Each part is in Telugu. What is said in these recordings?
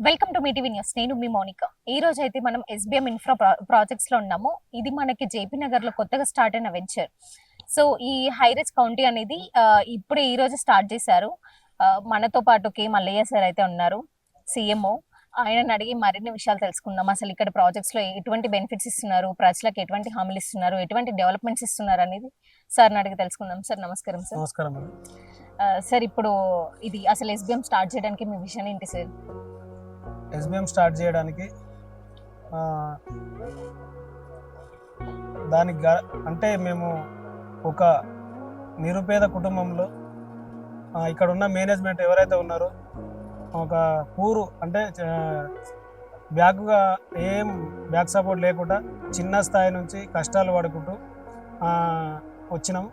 వెల్కమ్ టు మీటీవీ న్యూస్ నేను మీ మౌనిక. ఈ రోజు అయితే మనం ఎస్బిఎం ఇన్ఫ్రా ప్రాజెక్ట్స్లో ఉన్నాము. ఇది మనకి జేపీ నగర్లో కొత్తగా స్టార్ట్ అయిన వెంచర్ సో ఈ హైరేజ్ కౌంటీ అనేది ఇప్పుడే ఈ రోజు స్టార్ట్ చేశారు. మనతో పాటు కే మల్లయ్య సార్ అయితే ఉన్నారు సీఎంఓ ఆయనని అడిగి మరిన్ని విషయాలు తెలుసుకుందాం. అసలు ఇక్కడ ప్రాజెక్ట్స్లో ఎటువంటి బెనిఫిట్స్ ఇస్తున్నారు? ప్రజలకు ఎటువంటి హామీలు ఇస్తున్నారు? ఎటువంటి డెవలప్మెంట్స్ ఇస్తున్నారు అనేది సార్ని అడిగి తెలుసుకుందాం. సార్ నమస్కారం సార్ నమస్కారం. సార్ ఇప్పుడు ఇది అసలు ఎస్బిఎం స్టార్ట్ చేయడానికి మీ విషయం ఏంటి సార్ ఎస్బిఎం స్టార్ట్ చేయడానికి దానికి అంటే మేము ఒక నిరుపేద కుటుంబంలో ఇక్కడ ఉన్న మేనేజ్మెంట్ ఎవరైతే ఉన్నారో ఒక పూరు అంటే బ్యాక్గా ఏం బ్యాక్ సపోర్ట్ లేకుండా చిన్న స్థాయి నుంచి కష్టాలు పడుకుంటూ వచ్చినాం.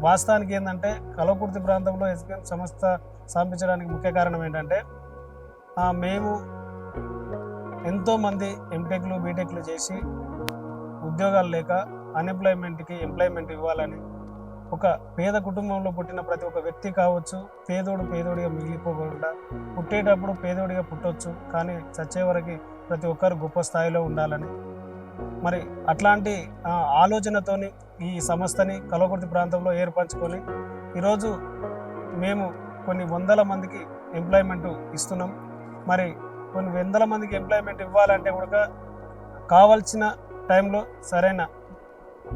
వాస్తవానికి ఏంటంటే కలవకుర్తి ప్రాంతంలో ఎస్బిఎం సంస్థ స్థాపించడానికి ముఖ్య కారణం ఏంటంటే మేము ఎంతోమంది ఎంటెక్లు బీటెక్లు చేసి ఉద్యోగాలు లేక అన్ఎంప్లాయ్మెంట్కి ఎంప్లాయ్మెంట్ ఇవ్వాలని ఒక పేద కుటుంబంలో పుట్టిన ప్రతి ఒక్క వ్యక్తి కావచ్చు పేదోడు పేదోడిగా మిగిలిపోకుండా పుట్టేటప్పుడు పేదోడిగా పుట్టొచ్చు కానీ చచ్చే వరకు ప్రతి ఒక్కరు గొప్ప స్థాయిలో ఉండాలని. మరి అట్లాంటి ఆలోచనతోని ఈ సంస్థని కలవకుర్తి ప్రాంతంలో ఏర్పరచుకొని ఈరోజు మేము కొన్ని వందల మందికి ఎంప్లాయ్మెంట్ ఇస్తున్నాం. మరి కొన్ని వందల మందికి ఎంప్లాయ్మెంట్ ఇవ్వాలంటే కూడా కావాల్సిన టైంలో సరైన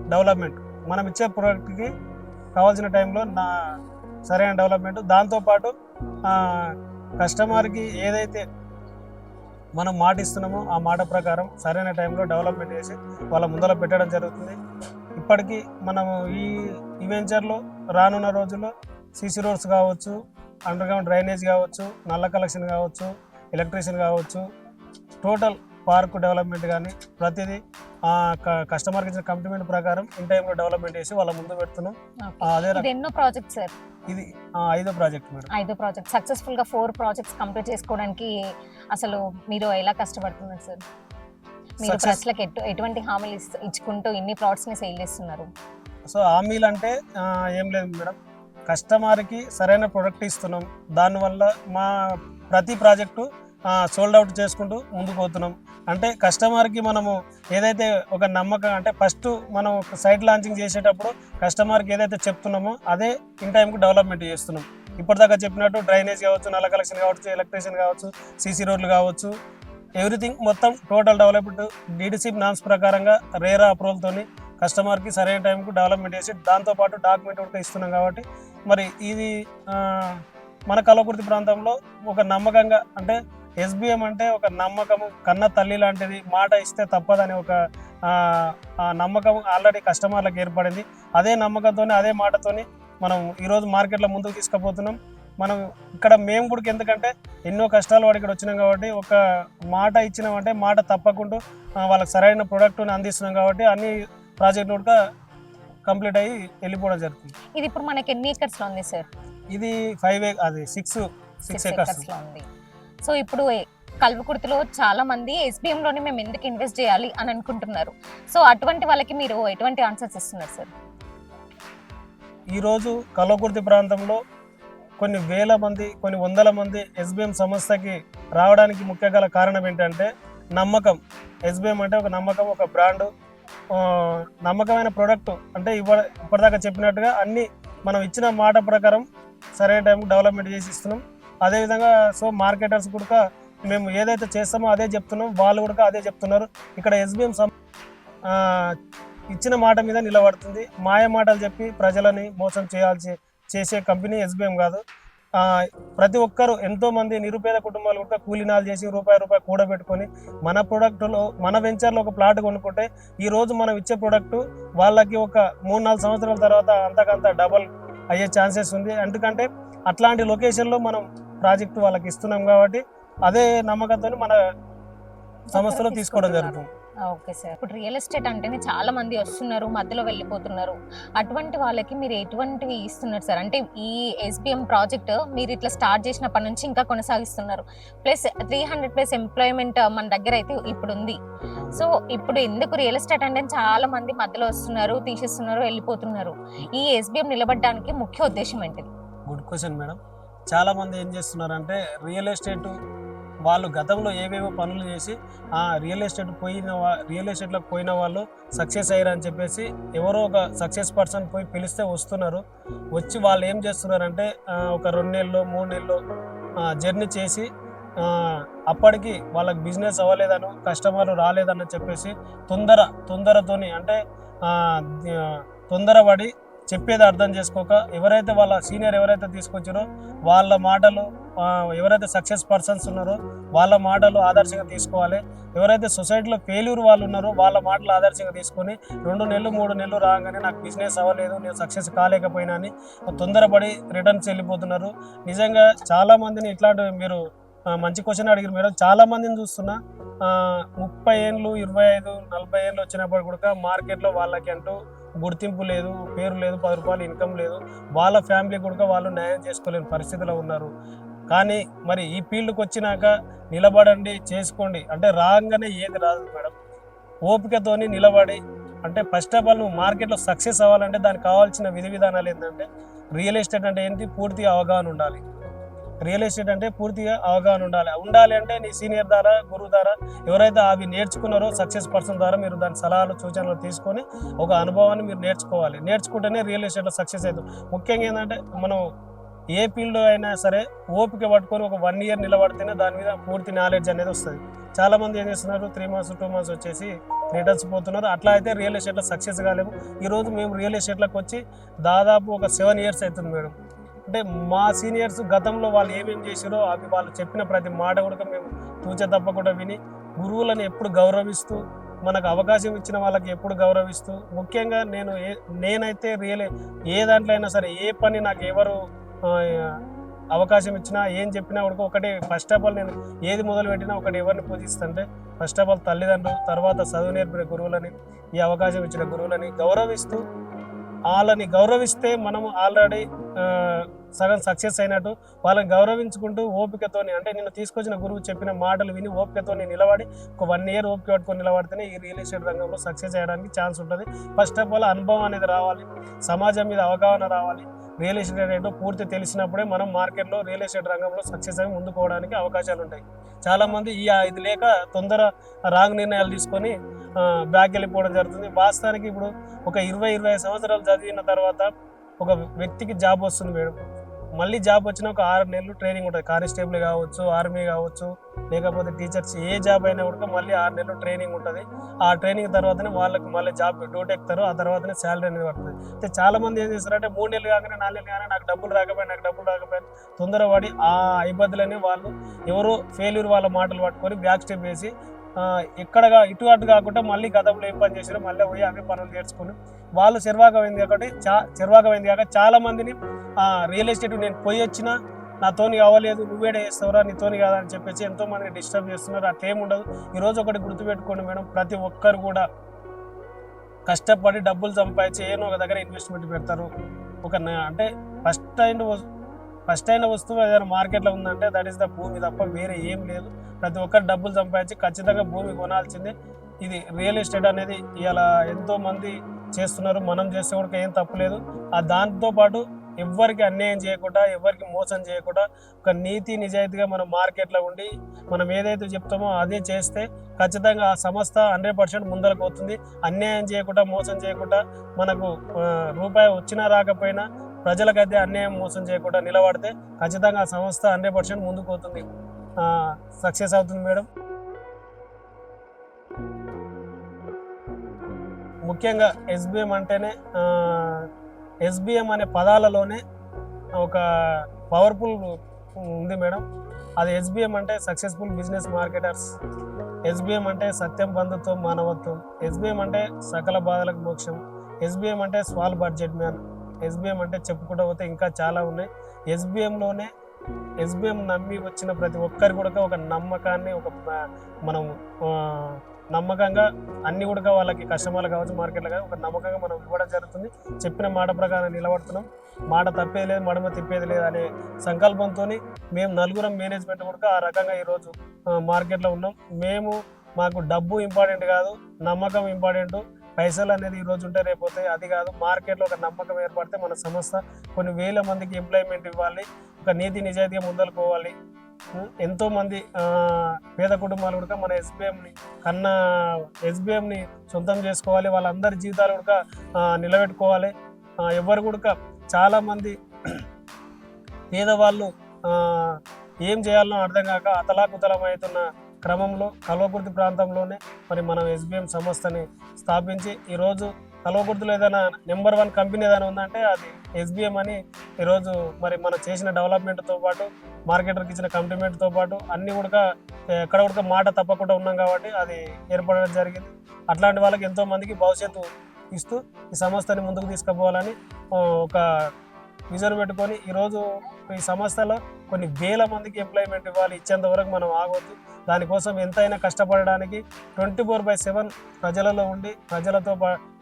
డెవలప్మెంట్ మనం ఇచ్చే ప్రోడక్ట్కి కావాల్సిన టైంలో నా సరైన డెవలప్మెంట్ దాంతోపాటు కస్టమర్కి ఏదైతే మనం మాట ఇస్తున్నామో ఆ మాట ప్రకారం సరైన టైంలో డెవలప్మెంట్ చేసి వాళ్ళ ముందర పెట్టడం జరుగుతుంది. ఇప్పటికీ మనము ఈ ఈ వెంచర్లో రానున్న రోజుల్లో సీసీ రోడ్స్ కావచ్చు అండర్గ్రౌండ్ డ్రైనేజ్ కావచ్చు నల్ల కలెక్షన్ కావచ్చు ఎలక్ట్రీషియన్ కావచ్చు టోటల్ పార్క్ డెవలప్మెంట్ కానీ ప్రతిదీ కస్టమర్కి ఇచ్చిన కమిట్మెంట్ ప్రకారం ఇన్ టైంలో డెవలప్మెంట్ చేసి వాళ్ళ ముందు పెడుతున్నాం. ఆ, అదే ఎన్నో ప్రాజెక్ట్ సార్? ఇది ఐదో ప్రాజెక్ట్ మేడం. ఐదో ప్రాజెక్ట్. సక్సెస్ఫుల్గా ఫోర్ ప్రాజెక్ట్స్ కంప్లీట్ చేసుకోవడానికి అసలు మీరు ఎలా కష్టపడుతున్నారు సార్? మీరు ప్రజలకు ఎటు ఎటువంటి హామీలు ఇచ్చుకుంటూ ఇన్ని ప్లాట్స్ని సేల్ చేస్తున్నారు? సో హామీలు అంటే ఏం లేదు మేడం. కస్టమర్కి సరైన ప్రొడక్ట్ ఇస్తున్నాం. దానివల్ల మా ప్రతి ప్రాజెక్టు సోల్డ్ అవుట్ చేసుకుంటూ ముందుకు పోతున్నాం. అంటే కస్టమర్కి మనము ఏదైతే ఒక నమ్మకం అంటే ఫస్ట్ మనం ఒక సైట్ లాంచింగ్ చేసేటప్పుడు కస్టమర్కి ఏదైతే చెప్తున్నామో అదే ఇన్ టైంకి డెవలప్మెంట్ చేస్తున్నాం. ఇప్పటిదాకా చెప్పినట్టు డ్రైనేజ్ కావచ్చు నల్ల కలెక్షన్ కావచ్చు ఎలక్ట్రీషియన్ కావచ్చు సీసీ రోడ్లు కావచ్చు ఎవ్రీథింగ్ మొత్తం టోటల్ డెవలప్మెంట్ డీడీసీ నామ్స్ ప్రకారంగా రేరా అప్రూవల్తోని కస్టమర్కి సరైన టైంకు డెవలప్మెంట్ చేసి దాంతోపాటు డాక్యుమెంట్ కూడా ఇస్తున్నాం కాబట్టి మరి ఇది మన కలకుర్తి ప్రాంతంలో ఒక నమ్మకంగా అంటే ఎస్బిఎం అంటే ఒక నమ్మకము కన్న తల్లి లాంటిది మాట ఇస్తే తప్పదని ఒక నమ్మకం ఆల్రెడీ కస్టమర్లకు ఏర్పడింది. అదే నమ్మకంతోనే అదే మాటతోని మనం ఈరోజు మార్కెట్లో ముందుకు తీసుకుపోతున్నాం. మనం ఇక్కడ మేము కూడా ఎందుకంటే ఎన్నో కష్టాలు వాడి ఇక్కడ వచ్చినాం కాబట్టి ఒక మాట ఇచ్చినామంటే మాట తప్పకుండా వాళ్ళకి సరైన ప్రోడక్ట్ని అందిస్తున్నాం కాబట్టి అన్ని ప్రాజెక్టులు కూడా కంప్లీట్ అయ్యి వెళ్ళిపోవడం జరుగుతుంది. ఇది ఇప్పుడు మనకి ఎన్ని ఎకర్స్లో ఉంది సార్ ఇది ఫైవ్ అది సిక్స్ సిక్స్ ఎకర్స్లో ఉంది. సో ఇప్పుడు కల్వకుర్తిలో చాలా మంది ఎస్బిఎం లోనే మేము ఎందుకు ఇన్వెస్ట్ చేయాలి అని అనుకుంటున్నారు. సో అటువంటి వాళ్ళకి మీరు ఎటువంటి ఆన్సర్స్ ఇస్తున్నారు సార్ ఈరోజు కల్లకుర్తి ప్రాంతంలో కొన్ని వేల మంది కొన్ని వందల మంది ఎస్బిఎం సంస్థకి రావడానికి ముఖ్య గల కారణం ఏంటంటే నమ్మకం. ఎస్బిఎం అంటే ఒక నమ్మకం ఒక బ్రాండ్. నమ్మకమైన ప్రోడక్ట్ అంటే ఇప్ప ఇప్పటిదాకా చెప్పినట్టుగా అన్ని మనం ఇచ్చిన మాట ప్రకారం సరైన టైంకి డెవలప్మెంట్ చేసి ఇస్తున్నాం. అదేవిధంగా సో మార్కెటర్స్ కూడా మేము ఏదైతే చేస్తామో అదే చెప్తున్నాం. వాళ్ళు కూడా అదే చెప్తున్నారు. ఇక్కడ ఎస్బీఎం సం ఇచ్చిన మాట మీద నిలబడుతుంది. మాయ మాటలు చెప్పి ప్రజలని మోసం చేయాల్సి చేసే కంపెనీ ఎస్బీఎం కాదు. ప్రతి ఒక్కరు ఎంతో మంది నిరుపేద కుటుంబాలు కూడా కూలినాలు చేసి రూపాయి రూపాయి కూడబెట్టుకొని మన ప్రోడక్ట్లో మన వెంచర్లో ఒక ప్లాట్ కొనుక్కుంటే ఈ రోజు మనం ఇచ్చే ప్రోడక్ట్ వాళ్ళకి ఒక మూడు నాలుగు సంవత్సరాల తర్వాత అంతకంత డబల్ అయ్యే ఛాన్సెస్ ఉంది. ఎందుకంటే అట్లాంటి లొకేషన్లో మనం ప్రాజెక్ట్ వాళ్ళకి ఇస్తున్నాం కాబట్టి అదే నమ్మకంతో మన సంస్థలో తీసుకోవడం జరుగుతుంది. Okay sir. ఇప్పుడు రియల్ ఎస్టేట్ అంటేనే చాలా మంది వస్తున్నారు మధ్యలో వెళ్ళిపోతున్నారు. అటువంటి వాళ్ళకి మీరు ఎటువంటివి ఇస్తున్నారు సార్? అంటే ఈ ఎస్బిఎం ప్రాజెక్ట్ మీరు ఇట్లా స్టార్ట్ చేసినప్పటి నుంచి ఇంకా కొనసాగిస్తున్నారు. Plus three hundred plus employment మన దగ్గర అయితే ఇప్పుడు ఉంది సో ఇప్పుడు ఎందుకు రియల్ ఎస్టేట్ అంటే చాలా మంది మధ్యలో వస్తున్నారు తీసేస్తున్నారు వెళ్ళిపోతున్నారు. ఈ ఎస్బిఎం నిలబడడానికి ముఖ్య ఉద్దేశం ఏంటిది? గుడ్ క్వశ్చన్ మేడం చాలా మంది ఏం చేస్తున్నారంటే రియల్ ఎస్టేట్ వాళ్ళు గతంలో ఏవేవో పనులు చేసి ఆ రియల్ ఎస్టేట్ పోయిన రియల్ ఎస్టేట్లోకి పోయిన వాళ్ళు సక్సెస్ అయ్యారు అని చెప్పేసి ఎవరో ఒక సక్సెస్ పర్సన్ పోయి పిలిస్తే వస్తున్నారు. వచ్చి వాళ్ళు ఏం చేస్తున్నారంటే ఒక రెండు నెలలు మూడు నెలలు జర్నీ చేసి అప్పటికి వాళ్ళకి బిజినెస్ అవ్వలేదను కస్టమర్లు రాలేదని చెప్పేసి తొందర తొందరతోని అంటే తొందరపడి చెప్పేది అర్థం చేసుకోక ఎవరైతే వాళ్ళ సీనియర్ ఎవరైతే తీసుకొచ్చారో వాళ్ళ మాటలు ఎవరైతే సక్సెస్ పర్సన్స్ ఉన్నారో వాళ్ళ మాటలు ఆదర్శంగా తీసుకోవాలి. ఎవరైతే సొసైటీలో ఫెయిల్యూర్ వాళ్ళు ఉన్నారో వాళ్ళ మాటలు ఆదర్శంగా తీసుకొని రెండు నెలలు మూడు నెలలు రాగానే నాకు బిజినెస్ అవ్వలేదు నేను సక్సెస్ కాలేకపోయినా అని తొందరపడి రిటర్న్స్ వెళ్ళిపోతున్నారు. నిజంగా చాలామందిని ఇట్లాంటి మీరు మంచి క్వశ్చన్ అడిగారు మేడం. చాలామందిని చూస్తున్నా ముప్పై ఏళ్ళు ఇరవై ఐదు నలభై ఏళ్ళు వచ్చినప్పుడు కూడా మార్కెట్లో వాళ్ళకి అంటూ గుర్తింపు లేదు పేరు లేదు పది రూపాయలు ఇన్కమ్ లేదు. వాళ్ళ ఫ్యామిలీ కూడా వాళ్ళు న్యాయం చేసుకోలేని పరిస్థితిలో ఉన్నారు. కానీ మరి ఈ ఫీల్డ్కి వచ్చినాక నిలబడండి చేసుకోండి. అంటే రాగానే ఏది రాదు మేడం. ఓపికతోని నిలబడి అంటే ఫస్ట్ ఆఫ్ ఆల్ నువ్వు మార్కెట్లో సక్సెస్ అవ్వాలంటే దానికి కావాల్సిన విధి విధానాలు ఏంటంటే రియల్ ఎస్టేట్ అంటే ఏంటి? పూర్తిగా అవగాహన ఉండాలి. రియల్ ఎస్టేట్ అంటే పూర్తిగా అవగాహన ఉండాలి. ఉండాలి అంటే నీ సీనియర్ ద్వారా గురువు ద్వారా ఎవరైతే అవి నేర్చుకున్నారో సక్సెస్ పర్సన్ ద్వారా మీరు దాని సలహాలు సూచనలు తీసుకొని ఒక అనుభవాన్ని మీరు నేర్చుకోవాలి. నేర్చుకుంటేనే రియల్ ఎస్టేట్లో సక్సెస్ అవుతుంది. ముఖ్యంగా ఏంటంటే మనం ఏ ఫీల్డ్లో అయినా సరే ఓపిక పట్టుకొని ఒక వన్ ఇయర్ నిలబడితేనే దాని మీద పూర్తి నాలెడ్జ్ అనేది వస్తుంది. చాలామంది ఏం చేస్తున్నారు? త్రీ మంత్స్ టూ మంత్స్ వచ్చేసి రిటర్న్స్ పోతున్నారు. అట్లా అయితే రియల్ ఎస్టేట్లో సక్సెస్ కాలేము. ఈరోజు మేము రియల్ ఎస్టేట్లోకి వచ్చి దాదాపు ఒక సెవెన్ ఇయర్స్ అవుతుంది మేడం. అంటే మా సీనియర్స్ గతంలో వాళ్ళు ఏమేమి చేసారో అవి వాళ్ళు చెప్పిన ప్రతి మాట కూడా మేము తూచ తప్పకుండా విని గురువులను ఎప్పుడు గౌరవిస్తూ మనకు అవకాశం ఇచ్చిన వాళ్ళకి ఎప్పుడు గౌరవిస్తూ ముఖ్యంగా నేను ఏ నేనైతే రియల్ ఏ దాంట్లో అయినా సరే ఏ పని నాకు ఎవరు అవకాశం ఇచ్చినా ఏం చెప్పినా కూడా ఒకటే. ఫస్ట్ ఆఫ్ ఆల్ నేను ఏది మొదలు పెట్టినా ఒకటి ఎవరిని పూజిస్తుంటే ఫస్ట్ ఆఫ్ ఆల్ తల్లిదండ్రులు తర్వాత చదువు నేర్పిన గురువులని ఈ అవకాశం ఇచ్చిన గురువులని గౌరవిస్తూ వాళ్ళని గౌరవిస్తే మనము ఆల్రెడీ సగం సక్సెస్ అయినట్టు వాళ్ళని గౌరవించుకుంటూ ఓపికతోని అంటే నేను తీసుకొచ్చిన గురువు చెప్పిన మాటలు విని ఓపికతోని నిలబడి ఒక వన్ ఇయర్ ఓపిక పట్టుకొని నిలబడితేనే ఈ రియల్ ఎస్టేట్ రంగంలో సక్సెస్ చేయడానికి ఛాన్స్ ఉంటుంది. ఫస్ట్ ఆఫ్ ఆల్ అనుభవం అనేది రావాలి. సమాజం మీద అవగాహన రావాలి. రియల్ ఎస్టేట్ ఏంటో పూర్తి తెలిసినప్పుడే మనం మార్కెట్లో రియల్ ఎస్టేట్ రంగంలో సక్సెస్ అయి ముందుకోవడానికి అవకాశాలు ఉంటాయి చాలామంది ఈ ఇది లేక తొందర రాంగ్ నిర్ణయాలు తీసుకొని బ్యాక్ వెళ్ళిపోవడం జరుగుతుంది. వాస్తవానికి ఇప్పుడు ఒక ఇరవై ఇరవై సంవత్సరాలు చదివిన తర్వాత ఒక వ్యక్తికి జాబ్ వస్తుంది మేడం. మళ్ళీ జాబ్ వచ్చిన ఒక ఆరు నెలలు ట్రైనింగ్ ఉంటుంది. కానిస్టేబుల్ కావచ్చు ఆర్మీ కావచ్చు లేకపోతే టీచర్స్ ఏ జాబ్ అయినా కూడా మళ్ళీ ఆరు నెలలు ట్రైనింగ్ ఉంటుంది. ఆ ట్రైనింగ్ తర్వాతనే వాళ్ళకి మళ్ళీ జాబ్ డ్యూటీ ఎక్కుతారు. ఆ తర్వాతనే శాలరీ అనేది పడుతుంది. అయితే చాలా మంది ఏం చేస్తారంటే మూడు నెలలు కాగానే నాలుగు నెలలు కానీ నాకు డబ్బులు రాకపోయినా నాకు డబ్బులు రాకపోయి తొందరపడి ఆ ఇబ్బందులని వాళ్ళు ఎవరో ఫెయిల్యూర్ వాళ్ళ మాటలు పట్టుకొని బ్యాక్ స్టెప్ వేసి ఎక్కడగా ఇటు అటు కాకుండా మళ్ళీ గతంలో ఏం పని చేసారో మళ్ళీ పోయి అవే పనులు నేర్చుకుని వాళ్ళు చెరువాగమైంది కాబట్టి చా చెరువాగమైంది కాక చాలా మందిని రియల్ ఎస్టేట్ నేను పోయి వచ్చినా నాతోని అవ్వలేదు నువ్వేడే చేస్తావురా నీతోని కాదా అని చెప్పేసి ఎంతో మంది డిస్టర్బ్ చేస్తున్నారు. అట్లేం ఉండదు. ఈరోజు ఒకటి గుర్తుపెట్టుకోండి మేడం ప్రతి ఒక్కరు కూడా కష్టపడి డబ్బులు సంపాదించి ఏదో ఒక దగ్గర ఇన్వెస్ట్మెంట్ పెడతారు. ఒక అంటే ఫస్ట్ అండ్ ఫస్ట్ అయిన వస్తువు ఏదైనా మార్కెట్లో ఉందంటే దట్ ఈస్ ద భూమి తప్ప వేరే ఏం లేదు. ప్రతి ఒక్కరు డబ్బులు సంపాదించి ఖచ్చితంగా భూమి కొనాల్సిందే. ఇది రియల్ ఎస్టేట్ అనేది ఇలా ఎంతో మంది చేస్తున్నారు. మనం చేస్తే కూడా ఏం తప్పులేదు ఆ దాంతో పాటు ఎవ్వరికి అన్యాయం చేయకుండా ఎవరికి మోసం చేయకుండా ఒక నీతి నిజాయితీగా మనం మార్కెట్లో ఉండి మనం ఏదైతే చెప్తామో అదే చేస్తే ఖచ్చితంగా ఆ సంస్థ హండ్రెడ్ పర్సెంట్ ముందరకు అవుతుంది అన్యాయం చేయకుండా మోసం చేయకుండా మనకు రూపాయి వచ్చినా రాకపోయినా ప్రజలకైతే అన్యాయం మోసం చేయకుండా నిలబడితే ఖచ్చితంగా ఆ సంస్థ హండ్రెడ్ పర్సెంట్ ముందుకు పోతుంది. సక్సెస్ అవుతుంది మేడం. ముఖ్యంగా ఎస్బిఎం అంటేనే ఎస్బిఎం అనే పదాలలోనే ఒక పవర్ఫుల్ ఉంది మేడం. అది ఎస్బిఎం అంటే సక్సెస్ఫుల్ బిజినెస్ మార్కెటర్స్ ఎస్బిఎం అంటే సత్యం బంధుత్వం మానవత్వం. ఎస్బిఎం అంటే సకల బాధలకు మోక్షం. ఎస్బిఎం అంటే స్మాల్ బడ్జెట్ మ్యాన్ ఎస్బిఎం అంటే చెప్పుకుంటూ పోతే ఇంకా చాలా ఉన్నాయి. ఎస్బిఎంలోనే ఎస్బిఎం నమ్మి వచ్చిన ప్రతి ఒక్కరి కూడా ఒక నమ్మకాన్ని ఒక మనం నమ్మకంగా అన్ని కూడా వాళ్ళకి కస్టమర్లు కావచ్చు మార్కెట్లో కావచ్చు ఒక నమ్మకంగా మనం ఇవ్వడం జరుగుతుంది. చెప్పిన మాట ప్రకారం నిలబడుతున్నాం. మాట తప్పేది లేదు మడమ తిప్పేది లేదు అనే సంకల్పంతో మేము నలుగురం మేనేజ్మెంట్ కూడా ఆ రకంగా ఈరోజు మార్కెట్లో ఉన్నాం. మేము మాకు డబ్బు ఇంపార్టెంట్ కాదు నమ్మకం ఇంపార్టెంట్. పైసలు అనేది ఈ రోజు ఉంటే రేపోతే అది కాదు మార్కెట్లో ఒక నమ్మకం ఏర్పడితే మన సంస్థ కొన్ని వేల మందికి ఎంప్లాయ్మెంట్ ఇవ్వాలి ఒక నీతి నిజాయితీగా ముందలుకోవాలి పోవాలి. పేద కుటుంబాలు కూడా మన ఎస్బీఎంని కన్న ఎస్బీఎంని సొంతం చేసుకోవాలి వాళ్ళందరి జీవితాలు కూడా నిలబెట్టుకోవాలి. ఎవరు కూడా చాలామంది పేదవాళ్ళు ఏం చేయాలనో అర్థం కాక అతలాకుతలం అవుతున్న క్రమంలో కల్వకుర్తి ప్రాంతంలోనే మరి మనం ఎస్బీఎం సంస్థని స్థాపించి ఈరోజు కల్వకుర్తిలో ఏదైనా నెంబర్ వన్ కంపెనీ ఏదైనా ఉందంటే అది ఎస్బీఎం అని ఈరోజు మరి మనం చేసిన డెవలప్మెంట్తో పాటు మార్కెటర్కి ఇచ్చిన కంప్లిమెంట్తో పాటు అన్ని కూడా ఎక్కడ కూడా మాట తప్పకుండా ఉన్నాం కాబట్టి అది ఏర్పడడం జరిగింది. అట్లాంటి వాళ్ళకి ఎంతోమందికి భవిష్యత్తు ఇస్తూ ఈ సంస్థని ముందుకు తీసుకుపోవాలని ఒక విజన్ పెట్టుకొని ఈరోజు ఈ సంస్థలో కొన్ని వేల మందికి ఎంప్లాయ్మెంట్ ఇవ్వాలి ఇచ్చేంత వరకు మనం ఆగొద్దు. దానికోసం ఎంతైనా కష్టపడడానికి ట్వంటీ ఫోర్ బై సెవెన్ ప్రజలలో ఉండి ప్రజలతో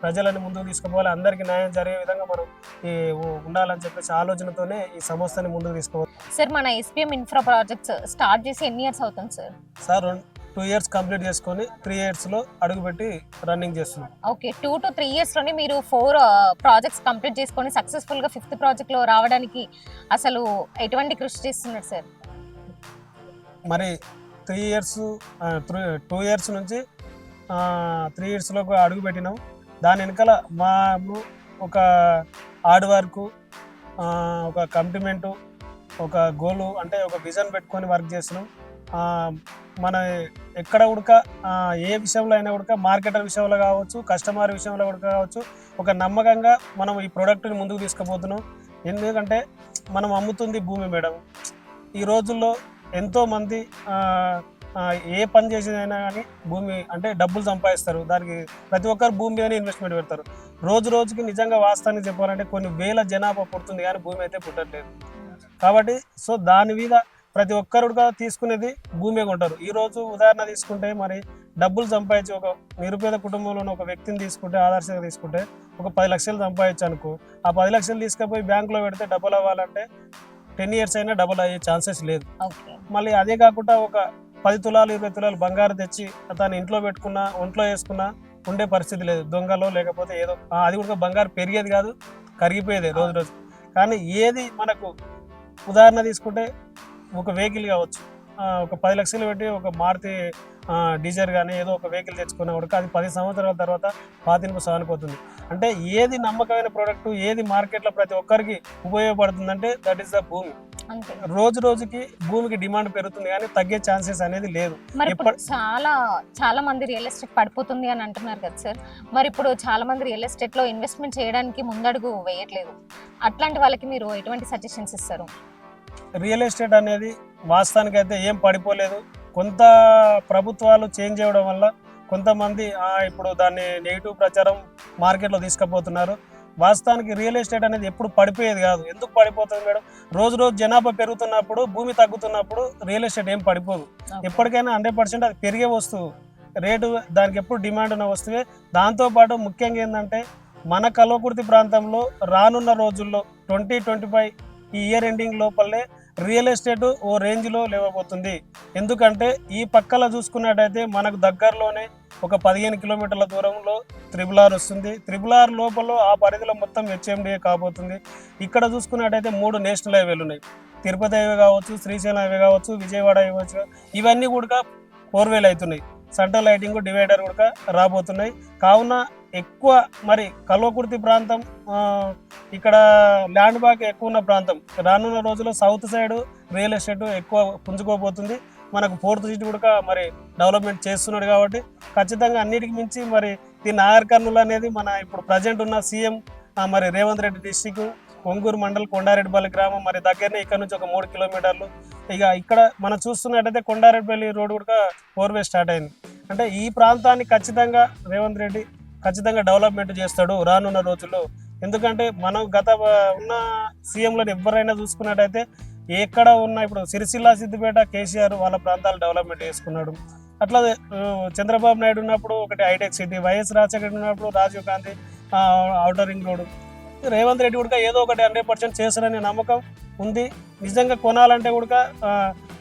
ప్రజలని ముందుకు తీసుకుపోవాలి. అందరికీ న్యాయం జరిగే విధంగా మనం ఈ ఉండాలని చెప్పేసి ఆలోచనతోనే ఈ సంస్థని ముందుకు తీసుకోవాలి సార్ మన ఎస్బీఎం ఇన్ఫ్రా ప్రాజెక్ట్స్ స్టార్ట్ చేసి ఎన్ని ఇయర్స్ అవుతుంది sir? Sir two years complete చేసుకొని త్రీ ఇయర్స్లో అడుగుపెట్టి రన్నింగ్ చేస్తున్నాం. ఓకే టూ టు త్రీ ఇయర్స్లోనే మీరు ఫోర్ ప్రాజెక్ట్స్ కంప్లీట్ చేసుకొని సక్సెస్ఫుల్గా ఫిఫ్త్ ప్రాజెక్ట్లో రావడానికి అసలు ఎటువంటి కృషి చేస్తున్నారు సార్? మరి three years three two years నుంచి త్రీ ఇయర్స్లోకి అడుగు పెట్టినాం. దాని వెనకాల మా ఒక హార్డ్ వర్క్ ఒక కంప్లిమెంటు ఒక గోలు అంటే ఒక విజన్ పెట్టుకొని వర్క్ చేస్తున్నాం. మన ఎక్కడ ఉడక ఏ విషయంలో అయినా ఉడక మార్కెటర్ విషయంలో కావచ్చు కస్టమర్ విషయంలో ఉడక కావచ్చు ఒక నమ్మకంగా మనం ఈ ప్రోడక్ట్ని ముందుకు తీసుకుపోతున్నాం. ఎందుకంటే మనం అమ్ముతుంది భూమి మేడం. ఈ రోజుల్లో ఎంతోమంది ఏ పని చేసేదైనా కానీ భూమి అంటే డబ్బులు సంపాదిస్తారు. దానికి ప్రతి ఒక్కరు భూమి మీదనే ఇన్వెస్ట్మెంట్ పెడతారు. రోజు రోజుకి నిజంగా వాస్తవానికి చెప్పాలంటే కొన్ని వేల జనాభా పుడుతుంది కానీ భూమి అయితే పుట్టట్లేదు. కాబట్టి సో దాని మీద ప్రతి ఒక్కరు కూడా తీసుకునేది భూమి కొంటారు. ఈ రోజు ఉదాహరణ తీసుకుంటే మరి డబ్బులు సంపాదించి ఒక నిరుపేద కుటుంబంలో ఒక వ్యక్తిని తీసుకుంటే ఆదర్శంగా తీసుకుంటే ఒక పది లక్షలు సంపాదించు అనుకో ఆ పది లక్షలు తీసుకుపోయి బ్యాంకులో పెడితే డబ్బులు అవ్వాలంటే టెన్ ఇయర్స్ అయినా డబుల్ అయ్యే ఛాన్సెస్ లేదు. మళ్ళీ అదే కాకుండా ఒక పది తులాలు ఇరవై తులాలు బంగారు తెచ్చి తను ఇంట్లో పెట్టుకున్నా ఒంట్లో వేసుకున్నా ఉండే పరిస్థితి లేదు. దొంగలో లేకపోతే ఏదో అది కూడా బంగారు పెరిగేది కాదు కరిగిపోయేది రోజు రోజు. కానీ ఏది మనకు ఉదాహరణ తీసుకుంటే ఒక వెహికల్ కావచ్చు. ఒక పది లక్షలు పెట్టి ఒక మారుతి డీజర్ కానీ ఏదో ఒక వెహికల్ తెచ్చుకున్నా కూడా అది పది సంవత్సరాల తర్వాత పాతింపు సానిపోతుంది. అంటే ఏది నమ్మకమైన ప్రోడక్ట్ ఏది మార్కెట్లో ప్రతి ఒక్కరికి ఉపయోగపడుతుందంటే దట్ ఈస్ ద భూమి. రోజు రోజుకి భూమికి డిమాండ్ పెరుగుతుంది కానీ తగ్గే ఛాన్సెస్ అనేది లేదు. చాలా చాలా మంది రియల్ ఎస్టేట్ పడిపోతుంది అని అంటున్నారు కదా సార్ మరి ఇప్పుడు చాలా మంది రియల్ ఎస్టేట్లో ఇన్వెస్ట్మెంట్ చేయడానికి ముందడుగు వేయట్లేదు. అట్లాంటి వాళ్ళకి మీరు ఎటువంటి సజెషన్స్ ఇస్తారు? రియల్ ఎస్టేట్ అనేది వాస్తవానికి అయితే ఏం పడిపోలేదు. కొంత ప్రభుత్వాలు చేంజ్ అవ్వడం వల్ల కొంతమంది ఇప్పుడు దాన్ని నెగిటివ్ ప్రచారం మార్కెట్లో తీసుకుపోతున్నారు. వాస్తవానికి రియల్ ఎస్టేట్ అనేది ఎప్పుడు పడిపోయేది కాదు. ఎందుకు పడిపోతుంది మేడం? రోజు రోజు జనాభా పెరుగుతున్నప్పుడు భూమి తగ్గుతున్నప్పుడు రియల్ ఎస్టేట్ ఏం పడిపోదు. ఎప్పటికైనా హండ్రెడ్ పర్సెంట్ అది పెరిగే వస్తువు. రేటు దానికి ఎప్పుడు డిమాండ్ ఉన్న వస్తువే. దాంతోపాటు ముఖ్యంగా ఏంటంటే మన కల్వకుర్తి ప్రాంతంలో రానున్న రోజుల్లో ట్వంటీ ట్వంటీ ఫైవ్ ఈ ఇయర్ ఎండింగ్ లోపలే రియల్ ఎస్టేట్ ఓ రేంజ్లో లేవబోతుంది. ఎందుకంటే ఈ పక్కల చూసుకున్నట్టయితే మనకు దగ్గరలోనే ఒక పదిహేను కిలోమీటర్ల దూరంలో త్రిబుల్ ఆర్ వస్తుంది. త్రిబుల్ ఆర్ లోపల ఆ పరిధిలో మొత్తం హెచ్ఎండిఏ కాబోతుంది. ఇక్కడ చూసుకున్నట్టయితే మూడు నేషనల్ హైవేలు ఉన్నాయి. తిరుపతి హైవే కావచ్చు శ్రీశైలం హైవే కావచ్చు విజయవాడ హైవే కావచ్చు ఇవన్నీ కూడా ఫోర్ వేలు అవుతున్నాయి. సెంట్రల్ లైటింగ్ డివైడర్ కూడా రాబోతున్నాయి. కావున ఎక్కువ మరి కల్వకుర్తి ప్రాంతం ఇక్కడ ల్యాండ్ బాక్ ఎక్కువ ఉన్న ప్రాంతం. రానున్న రోజుల్లో సౌత్ సైడ్ రియల్ ఎస్టేట్ ఎక్కువ పుంజుకోబోతుంది. మనకు ఫోర్త్ సిటీ కూడా మరి డెవలప్మెంట్ చేస్తున్నాడు కాబట్టి ఖచ్చితంగా అన్నిటికి మించి మరి ఈ నాగర్ కర్నూలు అనేది మన ఇప్పుడు ప్రజెంట్ ఉన్న సీఎం మరి రేవంత్ రెడ్డి డిస్టిక్ ఒంగూరు మండల్ కొండారెడ్డిపల్లి గ్రామం మరి దగ్గరనే ఇక్కడ నుంచి ఒక మూడు కిలోమీటర్లు. ఇక ఇక్కడ మనం చూస్తున్నట్టయితే కొండారెడ్డిపల్లి రోడ్ కూడా ఫోర్ వే స్టార్ట్ అయింది. అంటే ఈ ప్రాంతాన్ని ఖచ్చితంగా రేవంత్ రెడ్డి ఖచ్చితంగా డెవలప్మెంట్ చేస్తాడు రానున్న రోజుల్లో. ఎందుకంటే మనం గత ఉన్న సీఎంలను ఎవరైనా చూసుకున్నట్టయితే ఎక్కడ ఉన్న ఇప్పుడు సిరిసిల్ల సిద్దిపేట కేసీఆర్ వాళ్ళ ప్రాంతాలు డెవలప్మెంట్ చేసుకున్నాడు. అట్లా చంద్రబాబు నాయుడు ఉన్నప్పుడు ఒకటి హైటెక్ సిటీ వైఎస్ రాజశేఖర్ ఉన్నప్పుడు Rajiv Gandhi outer ring road. Revanth Reddy కూడా ఏదో ఒకటి హండ్రెడ్ పర్సెంట్ చేస్తాడనే నమ్మకం ఉంది. నిజంగా కొనాలంటే కూడా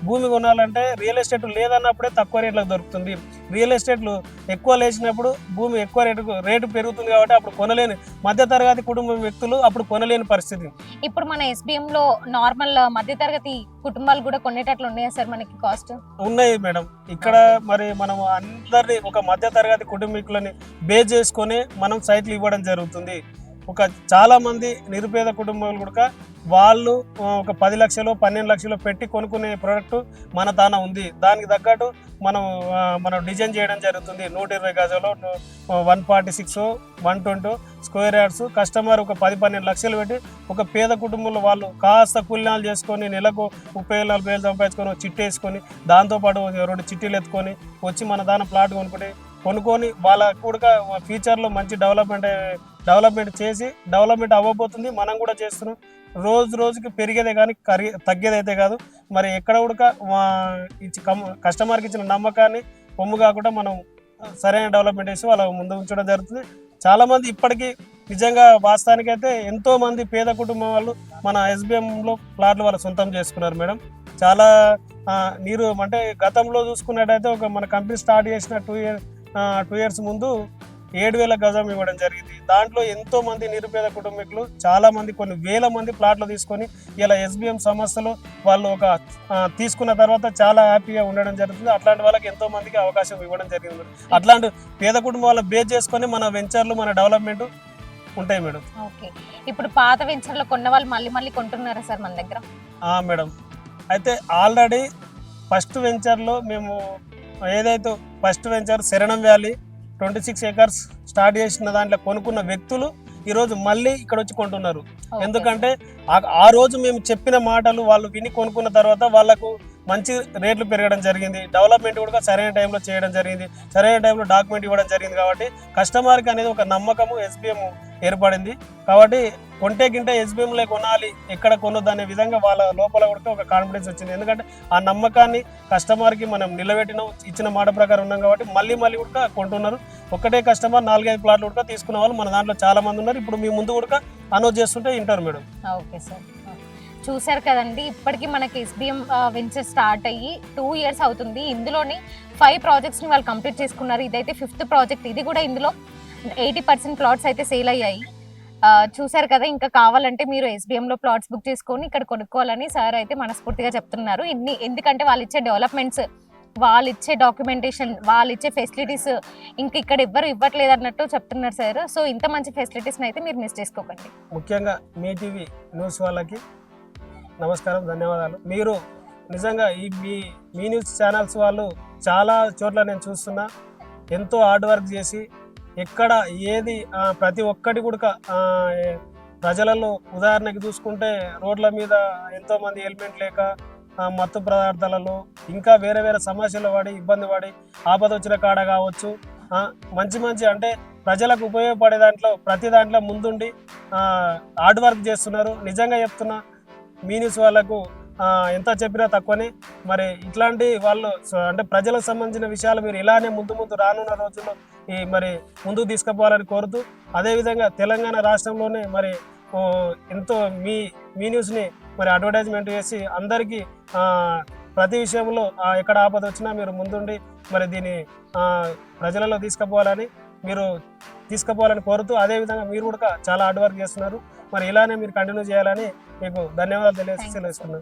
భూమి కొనాలంటే రియల్ ఎస్టేట్ లేదన్నప్పుడే తక్కువ రేట్లకు దొరుకుతుంది. రియల్ ఎస్టేట్లు ఎక్కువ లేచినప్పుడు భూమి ఎక్కువ రేటు రేటు పెరుగుతుంది కాబట్టి అప్పుడు కొనలేని మధ్యతరగతి కుటుంబం వ్యక్తులు అప్పుడు కొనలేని పరిస్థితి. ఇప్పుడు మన ఎస్బిఎం లో నార్మల్ మధ్యతరగతి కుటుంబాలు కూడా కొనేటట్లు ఉన్నాయా సార్ మనకి కాస్ట్ ఉన్నాయి మేడం. ఇక్కడ మరి మనం అందరినీ ఒక మధ్య తరగతి కుటుంబీకులని బేస్ చేసుకొని మనం సైట్లు ఇవ్వడం జరుగుతుంది. ఒక చాలా మంది నిరుపేద కుటుంబాలు కూడా వాళ్ళు ఒక పది లక్షలు పన్నెండు లక్షలు పెట్టి కొనుక్కునే ప్రోడక్ట్ మన తాన ఉంది. దానికి తగ్గట్టు మనం మనం డిజైన్ చేయడం జరుగుతుంది. నూట ఇరవై గజాలు one forty six one twenty square yards customer ఒక పది పన్నెండు లక్షలు పెట్టి ఒక పేద కుటుంబంలో వాళ్ళు కాస్త కూలినాలు చేసుకొని నెలకు ముప్పై వేలు నలభై వేలు సంపాదించుకొని ఒక వేసుకొని దాంతోపాటు రెండు చిట్టీలు ఎత్తుకొని వచ్చి మన దాని ప్లాట్ కొనుక్కుంటే కొనుక్కొని వాళ్ళ కూడా ఫ్యూచర్లో మంచి డెవలప్మెంట్ డెవలప్మెంట్ చేసి డెవలప్మెంట్ అవ్వబోతుంది. మనం కూడా చేస్తున్నాం రోజు రోజుకి పెరిగేదే కానీ కరి తగ్గేదైతే కాదు. మరి ఎక్కడ ఉడక ఇచ్చి కస్టమర్కి ఇచ్చిన నమ్మకాన్ని కొమ్ము కాకుండా మనం సరైన డెవలప్మెంట్ చేసి వాళ్ళ ముందు ఉంచడం జరుగుతుంది. చాలామంది ఇప్పటికీ నిజంగా వాస్తవానికి అయితే ఎంతో మంది పేద కుటుంబం వాళ్ళు మన ఎస్బీఎంలో ప్లాట్లు వాళ్ళు సొంతం చేసుకున్నారు మేడం. చాలా నీరు అంటే గతంలో చూసుకున్నట్టయితే ఒక మన కంపెనీ స్టార్ట్ చేసిన టూ ఇయర్ టూ ఇయర్స్ ముందు ఏడు వేల గజం ఇవ్వడం జరిగింది. దాంట్లో ఎంతో మంది నిరుపేద కుటుంబీకులు చాలా మంది కొన్ని వేల మంది ప్లాట్లు తీసుకొని ఇలా ఎస్బిఎం సంస్థలో వాళ్ళు ఒక తీసుకున్న తర్వాత చాలా హ్యాపీగా ఉండడం జరుగుతుంది. అట్లాంటి వాళ్ళకి ఎంతో మందికి అవకాశం ఇవ్వడం జరిగింది అట్లాంటి పేద కుటుంబం వాళ్ళ బేస్ చేసుకొని మన వెంచర్లు మన డెవలప్మెంట్ ఉంటాయి మేడం. ఓకే. ఇప్పుడు పాత వెంచర్లో కొన్న వాళ్ళు మళ్ళీ మళ్ళీ కొంటున్నారా సార్ మన దగ్గర? మేడం. అయితే ఆల్రెడీ ఫస్ట్ వెంచర్లో మేము ఏదైతే first venture Sharanam valley twenty six acres start చేసిన దాంట్లో కొనుక్కున్న వ్యక్తులు ఈరోజు మళ్ళీ ఇక్కడ వచ్చి కొంటున్నారు. ఎందుకంటే ఆ- ఆ రోజు మేము చెప్పిన మాటలు వాళ్ళు విని కొనుక్కున్న తర్వాత వాళ్ళకు మంచి రేట్లు పెరగడం జరిగింది. డెవలప్మెంట్ కూడా సరైన టైంలో చేయడం జరిగింది. సరైన టైంలో డాక్యుమెంట్ ఇవ్వడం జరిగింది కాబట్టి కస్టమర్కి అనేది ఒక నమ్మకము ఎస్బిఎం ఏర్పడింది. కాబట్టి కొంటే గింటే ఎస్బీఎంలే కొనాలి ఎక్కడ కొనొద్దు అనే విధంగా వాళ్ళ లోపల కూడా ఒక కాన్ఫిడెన్స్ వచ్చింది. ఎందుకంటే ఆ నమ్మకాన్ని కస్టమర్కి మనం నిలబెట్టినాం ఇచ్చిన మాట ప్రకారం ఉన్నాం కాబట్టి మళ్ళీ మళ్ళీ కూడా కొంటున్నారు. ఒకటే కస్టమర్ నాలుగైదు ప్లాట్లు కూడా తీసుకున్న వాళ్ళు మన దాంట్లో చాలా మంది ఉన్నారు. ఇప్పుడు మీ ముందు కూడా అనౌన్స్ చేస్తుంటే వింటారు మేడం. Okay sir. చూశారు కదండి ఇప్పటికీ మనకి ఎస్బీఎం వెంచర్ స్టార్ట్ అయ్యి టూ ఇయర్స్ అవుతుంది. ఇందులోని ఫైవ్ ప్రాజెక్ట్స్ని వాళ్ళు కంప్లీట్ చేసుకున్నారు. ఇదైతే ఫిఫ్త్ ప్రాజెక్ట్ ఇది కూడా ఇందులో ఎయిటీ పర్సెంట్ ప్లాట్స్ అయితే సేల్ అయ్యాయి. చూసారు చూశారు కదా ఇంకా కావాలంటే మీరు SBM లో ప్లాట్స్ బుక్ చేసుకొని ఇక్కడ కొనుక్కోవాలని సార్ అయితే మనస్ఫూర్తిగా చెప్తున్నారు. ఇన్ని ఎందుకంటే వాళ్ళు ఇచ్చే డెవలప్మెంట్స్ వాళ్ళు ఇచ్చే డాక్యుమెంటేషన్ వాళ్ళు ఇచ్చే ఫెసిలిటీస్ ఇంక ఇక్కడ ఎవ్వరు ఇవ్వట్లేదు అన్నట్టు చెప్తున్నారు సార్ సో ఇంత మంచి ఫెసిలిటీస్ని అయితే మీరు మిస్ చేసుకోకండి. ముఖ్యంగా మీ టీవీ న్యూస్ వాళ్ళకి నమస్కారం ధన్యవాదాలు. మీరు నిజంగా ఈ మీ మీ న్యూస్ ఛానల్స్ వాళ్ళు చాలా చోట్ల నేను చూస్తున్నా. ఎంతో హార్డ్ వర్క్ చేసి ఎక్కడ ఏది ప్రతి ఒక్కటి కూడా ప్రజలలో ఉదాహరణకి చూసుకుంటే రోడ్ల మీద ఎంతో మంది హెల్మెట్ లేక మత్తు పదార్థాలలో ఇంకా వేరే వేరే సమస్యలు పడి ఇబ్బంది పడి ఆపద వచ్చిన కాడ కావచ్చు మంచి మంచి అంటే ప్రజలకు ఉపయోగపడే దాంట్లో ప్రతి దాంట్లో ముందుండి హార్డ్ వర్క్ చేస్తున్నారు. నిజంగా చెప్తున్నా మీనిస్ వాళ్ళకు ఎంత చెప్పినా తక్కువనే. మరి ఇట్లాంటి వాళ్ళు అంటే ప్రజలకు సంబంధించిన విషయాలు మీరు ఇలానే ముందు ముందు రానున్న రోజుల్లో ఈ మరి ముందుకు తీసుకుపోవాలని కోరుతూ అదేవిధంగా తెలంగాణ రాష్ట్రంలోనే మరి ఎంతో మీ మీ న్యూస్ని మరి అడ్వర్టైజ్మెంట్ చేసి అందరికీ ప్రతి విషయంలో ఎక్కడ ఆపద వచ్చినా మీరు ముందుండి మరి దీన్ని ప్రజలలో తీసుకుపోవాలని మీరు తీసుకుపోవాలని కోరుతూ అదేవిధంగా మీరు కూడా చాలా హార్డ్ వర్క్ చేస్తున్నారు. మరి ఇలానే మీరు కంటిన్యూ చేయాలని మీకు ధన్యవాదాలు తెలియజేస్తున్నాను.